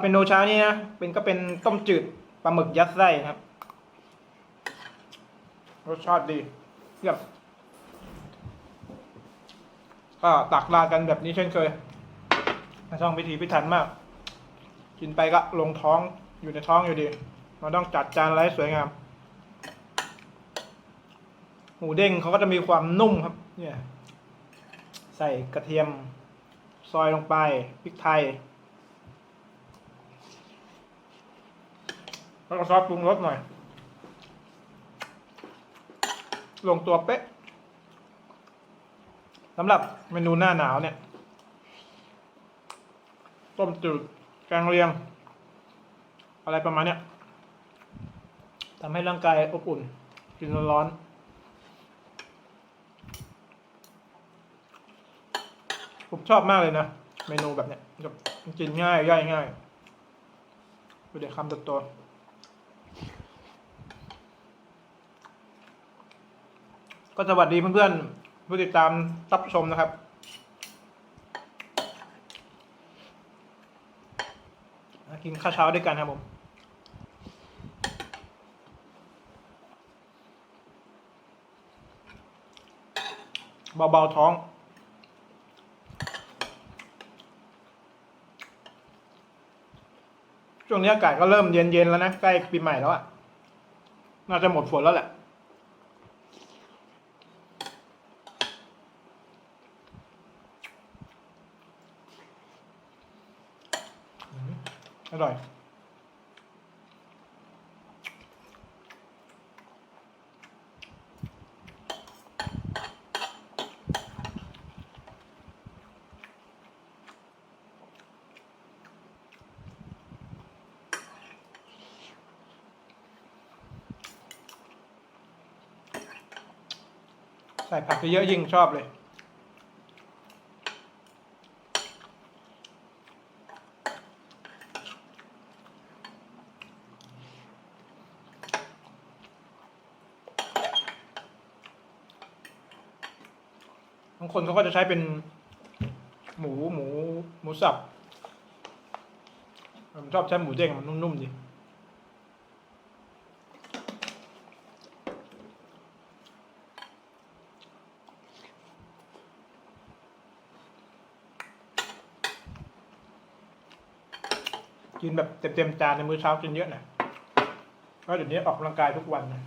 ับเมนูเช้านี้นะเป็นก็เป็นต้มจืดปลาหมึกยัดไส้ครับ รสชาติดีเยี่ยมก็ตักราดกันแบบนี้เช่นเคยไม่ต้องพิถีพิถันมาก กินไปก็ลงท้องอยู่ในท้องอยู่ดีมันต้องจัดจานอะไรสวยงาม หมูเด้งเขาก็จะมีความนุ่มครับ เนี่ย ใส่กระเทียม ซอยลงไปพริกไทย แล้วก็ซอสปรุงรสหน่อย ลงตัวเป๊ะสำหรับเมนูหน้าหนาวเนี่ย ต้มจืดแกงเลียง อะไรประมาณเนี้ยทำให้ร่างกายอบอุ่น กินร้อนๆผมชอบมากเลยนะ เมนูแบบเนี้ยกินง่ายย่อยง่ายดูเดี๋ยวคำตัวๆ ก็สวัสดีเพื่อนๆผู้ติดตามรับชมนะครับกินข้าวเช้าด้วยกันครับผมเบาๆท้อง ช่วงนี้อากาศก็เริ่มเย็นๆแล้วนะ ใกล้ปีใหม่แล้วอะ น่าจะหมดฝนแล้วแหละ อืม อร่อย ใส่ผักเยอะๆยิ่งชอบเลย คนเขาก็จะใช้เป็น หมูหมู หมูสับผมชอบใช้หมูเด้งมันนุ่มๆดีกินแบบเต็มๆจานในมื้อเช้ากินเยอะนะเพราะเดี๋ยวนี้ออกกำลังกายทุกวันนะ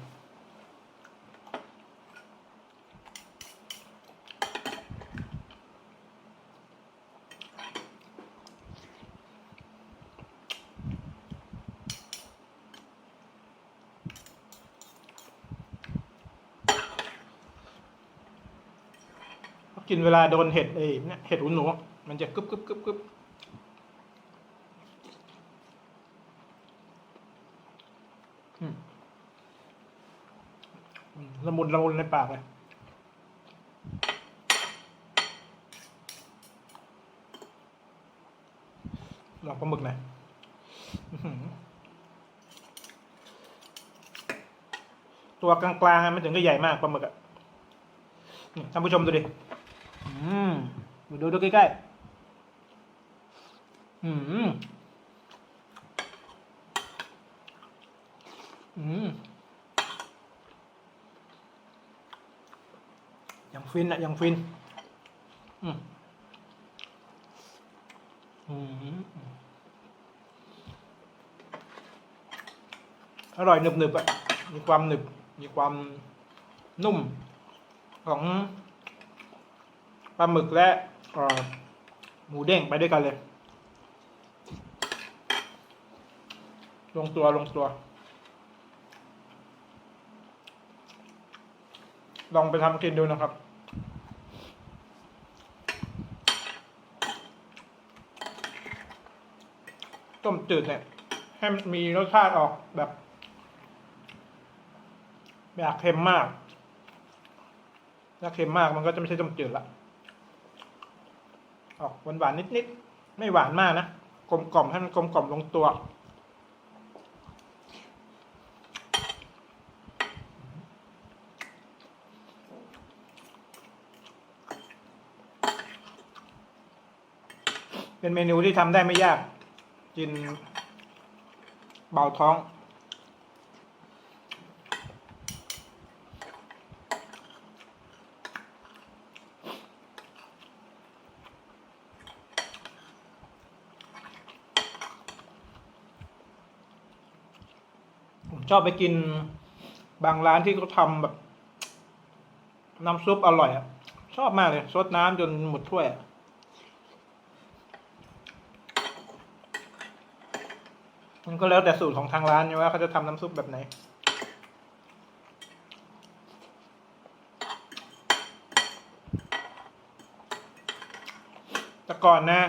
กินเวลาโดนเห็ดเอ้เนี่ยเห็ดหูหนูมันจะกึบกึบกึบกึบละมุนละมุนในปากเลยลองปลาหมึกหน่อยตัวกลางๆอะไม่ถึงก็ใหญ่มากปลาหมึกอะท่านผู้ชมดูดิ อืมดูดูใกล้ๆ อืม อืม ยังฟินอะยังฟิน อืม อืม อร่อยหนึบหนึบๆอะมีความหนึบ มีความนุ่มของ ปลาหมึกและหมูเด้งไปด้วยกันเลย ลงตัวลงตัว ลองไปทำกินดูนะครับต้มจืดเนี่ยให้มันมีรสชาติออกแบบไม่อยากเค็มมากถ้าเค็มมากมันก็จะไม่ใช่ต้มจืดละ ออกหวานหวานๆนิดๆ ไม่หวานมากนะ กลมกล่อมให้มันกลมกล่อมลงตัว เป็นเมนูที่ทำได้ไม่ยาก กินเบาท้อง ชอบไปกินบางร้านที่เขาทำแบบ น้ำซุปอร่อยอะชอบมากเลยซดน้ำจนหมดถ้วยอะมันก็แล้วแต่สูตรของทางร้านนะว่าเขาจะทำน้ำซุปแบบไหนแต่ก่อนนะ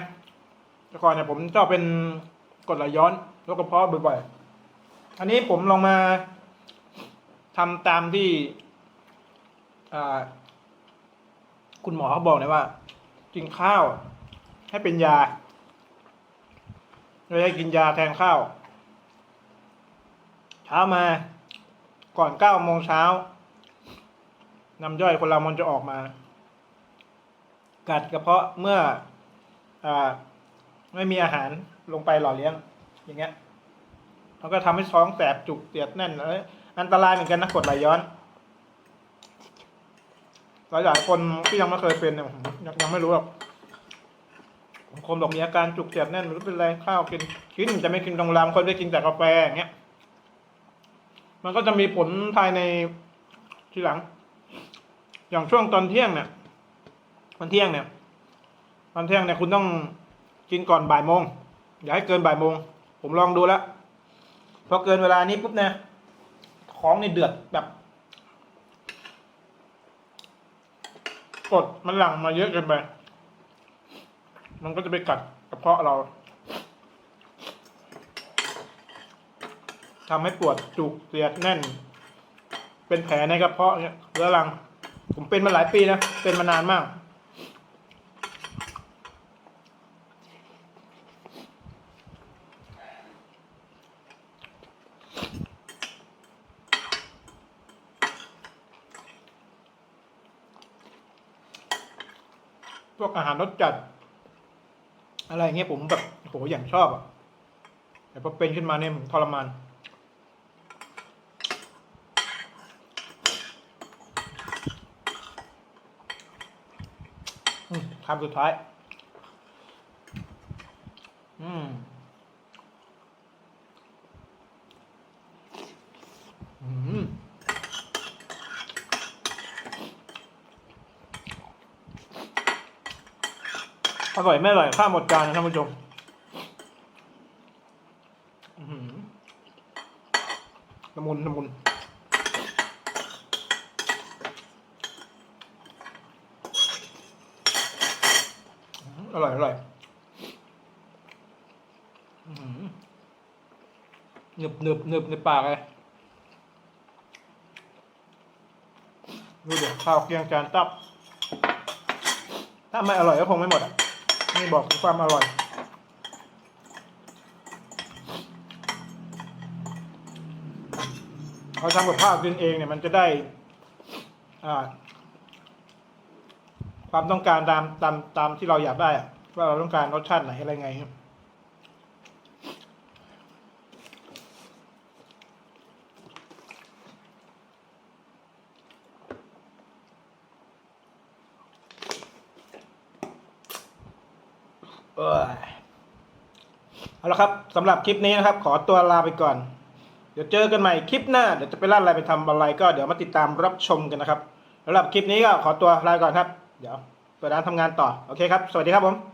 แต่ก่อนเนี่ยผมชอบเป็นกดไหลย้อนโรคกระเพาะบ่อยๆ อันนี้ผมลองมาทำตามที่คุณหมอเขาบอกเลยว่า กินข้าวให้เป็นยาไม่ได้กินยาแทนข้าว เช้ามาก่อนเก้าโมงเช้าน้ำย่อยคนเรามันจะออกมา กัดกระเพาะเมื่ออไม่มีอาหารลงไปหล่อเลี้ยง อย่างเงี้ย มันก็ทำให้ท้องแสบจุกเสียดแน่นเลยอันตรายเหมือนกันนะกดไหลย้อนหลายหลายคนที่ยังไม่เคยเป็นเนี่ยยังยังไม่รู้หรอกบางคนบอกมีอาการจุกเสียดแน่นหรือเป็นไรข้าวกินกินจะไม่กินตรงรามคนได้กินแต่กาแฟอย่างเงี้ย มันก็จะมีผลภายในทีหลัง อย่างช่วงตอนเที่ยงเนี่ยตอนเที่ยงเนี่ยตอนเที่ยงเนี่ยคุณต้องกินก่อนบ่ายโมงอย่าให้เกินบ่ายโมง ผมลองดูแล้ว พอเกินเวลานี้ปุ๊บนี่ยท้องนี่เดือดแบบกดมันหลั่งมาเยอะเกินไป มันก็จะไปกัดกระเพาะเราทำให้ปวดจุกเสียดแน่น เป็นแผลในกระเพาะเนี่ยเรื้อรัง ผมเป็นมาหลายปีนะ เป็นมานานมาก พวกอาหารรสจัด อะไรเงี้ยผมแบบโหอย่างชอบอะแต่พอเป็นขึ้นมาเนี่ยทรมานคำสุดท้าย อืม อืม อร่อยไม่อร่อยข้าหมดจานนะท่านผู้ชมอื้อหือละมุนละมุนอร่อยอร่อยอื้อหือหนึบหนึบหนึบในปากเลยดูเดี๋ยวข้าวเกียงจานตับ ถ้าไม่อร่อยก็คงไม่หมดอะ นี่บอกถึงความอร่อยเราทำกับข้าวกินเองเนี่ยมันจะได้อาความต้องการตามตามตามที่เราอยากได้ว่าเราต้องการรสชาติไหนอะไรไงครับ เอาละครับสำหรับคลิปนี้นะครับ ขอตัวลาไปก่อน เดี๋ยวเจอกันใหม่คลิปหน้า เดี๋ยวจะไปร้านอะไรไปทำอะไรก็เดี๋ยวมาติดตามรับชมกันนะครับสำหรับคลิปนี้ก็ขอตัวลาไปก่อนครับ เดี๋ยวเปิดร้านทำงานต่อ โอเคครับ สวัสดีครับผม